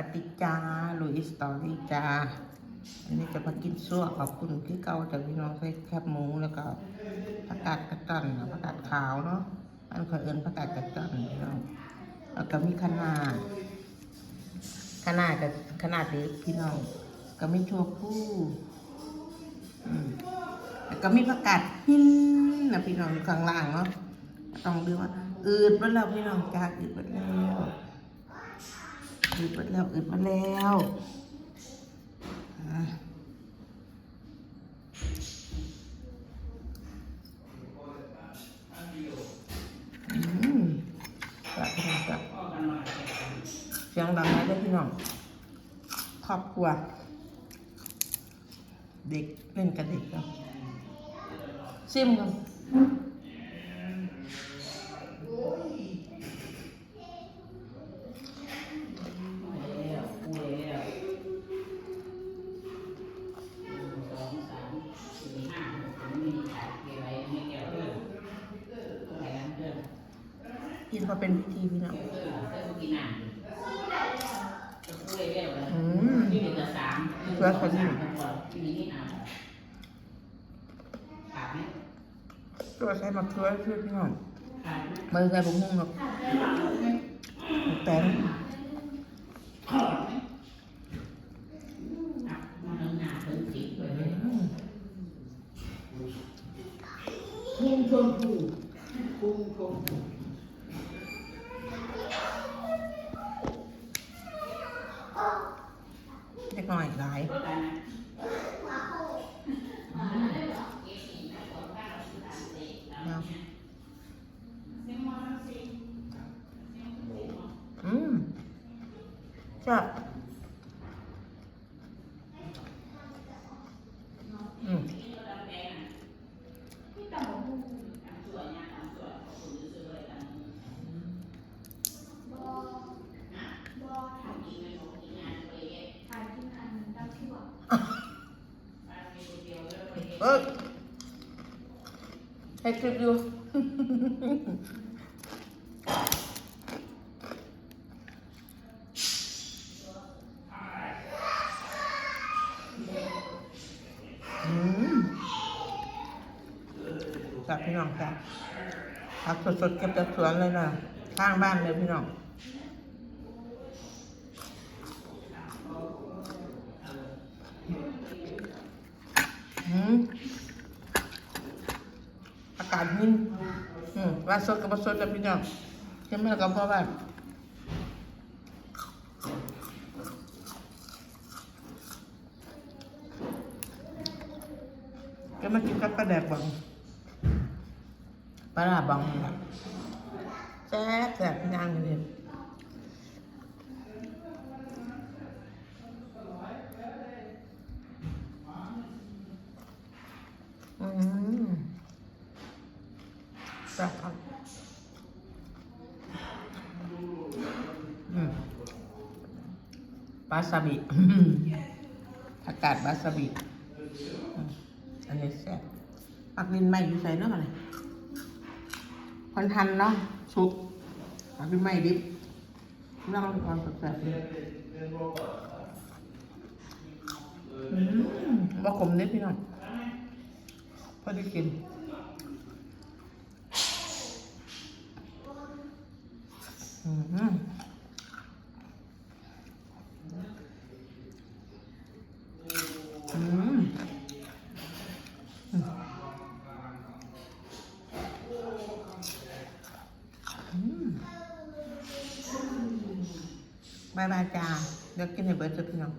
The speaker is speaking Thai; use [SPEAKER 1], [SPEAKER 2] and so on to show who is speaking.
[SPEAKER 1] วัสดีจ้าลุยสตอรี่จ้าอันนี้จะมากินซั่วขอบคุณที่เกาจากพี่น้องใส่แคบหมูแล้วก็ผักกาดกระจันผักกาดขาวเนาะอันเคยเอินผักกาดกระจันพี่น้องแล้วก็มีคะน้าคะน้ากับขนาดเล็กพี่น้องก็มีชัวผู้อืมแล้วก็มีผักกาดหินนะพี่น้องข้างล่างเนาะต้องดูว่าอืดมาแล้วพี่น้องจ้าอืดมาแล้ว อึดมาแล้วอึดมาแล้วอืมจับพี่น้องจับเสียงดังไหมเด้พี่น้องครอบครัว เด็กเล่นกับเด็กเนาะซิมกัน กินพอเป็นพิธีพี่น้องอืมเพื่อคนนี้ตัวใส่มะเขือเพื่อพี่น้องมือใส่บุ้งหุ่งหรอกแต่งอืม
[SPEAKER 2] พุ่งชมพูพุ่งชมพู
[SPEAKER 1] หน่อยหลายอาอืมจะอืม เออให้คลิปอยู่อืมจับพี่น้องจ้ะผักสดๆเก็บจากสวนเลยนะ ข้างบ้านเลยพี่น้อง อากาศหินอืมว่าสดกับว่สดแล้วพี่น้องใช่ไหมกับพ่อบ้านก็มากินกับปลาแดกบังปลาร้าบังแซ่บแซ่บพี่นางเลย อืมแซ่บครับอืมปาซาบิอากกาศปาซาบิอันนี้แซ่บปักดินใหม่อยู่ใส่เนาะอะไรคนทันเนาะสุกปักดินใหม่ดิบนั่งความแซ่บๆเลยอืมบ่ขมเด้พี่น้อง พอได้กินอืมอืมอืมบายบายจ้าเดี๋ยวกินให้เบิร์ดจ้ะพี่น้อง